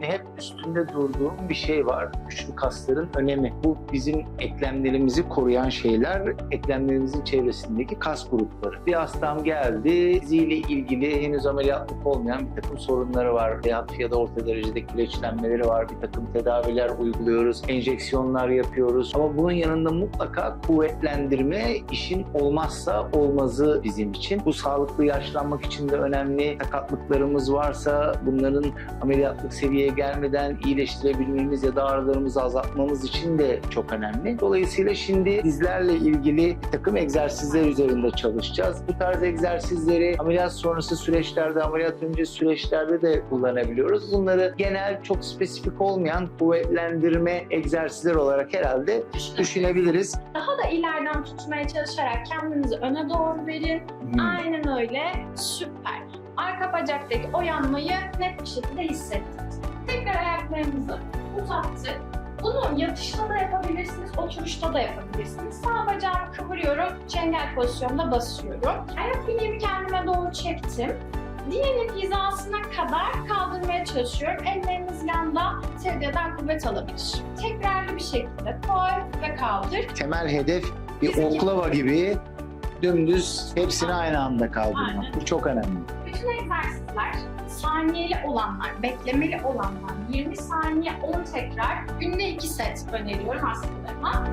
hep üstünde durduğum bir şey var. Güçlü kasların önemi. Bu bizim eklemlerimizi koruyan şeyler, eklemlerimizin çevresindeki kas grupları. Bir hastam geldi, diziyle ilgili henüz ameliyatlık olmayan bir takım sorunları var. Veyahut ya da orta derecede kireçlenmeleri var. Bir takım tedaviler uyguluyoruz, enjeksiyonlar yapıyoruz. Ama bunun yanında mutlaka kuvvetlendirme işin olmazsa olmazı bizim için. Bu sağlıklı yaşlanmak için de önemli. Sakatlıklarımız varsa bunların ameliyatlık seviyeye gelmeden iyileştirebilmemiz ya da ağrılarımızı azaltmamız için de çok önemli. Dolayısıyla şimdi dizlerle ilgili takım egzersizler üzerinde çalışacağız. Bu tarz egzersizleri ameliyat sonrası süreçlerde, ameliyat önce süreçlerde de kullanabiliyoruz. Bunları genel, çok spesifik olmayan kuvvetlendirme egzersizleri olarak herhalde düşünebiliriz. Daha da ileriden tutmaya çalışarak kendinizi öne doğru verin. Hmm. Aynen öyle. Süper. Arka bacaktaki o yanmayı net bir şekilde hissettiniz. Tekrar ayaklarımızı uzattık. Bunu yatışta da yapabilirsiniz, oturuşta da yapabilirsiniz. Sağ bacağımı kıvırıyorum, çengel pozisyonda basıyorum. Ayak bileğimi kendime doğru çektim. Diğerinin hizasına kadar kaldırmaya çalışıyorum. Elleriniz yanda sevdeden kuvvet alabilir. Tekrarlı bir şekilde koy ve kaldır. Temel hedef bir Bizim oklava gibi dümdüz hepsini aynı anda kaldırmak. Aynen. Bu çok önemli. Bütün egzersizler saniyeli olanlar, beklemeli olanlar, 20 saniye 10 tekrar, günde 2 set öneriyorum hastalarıma.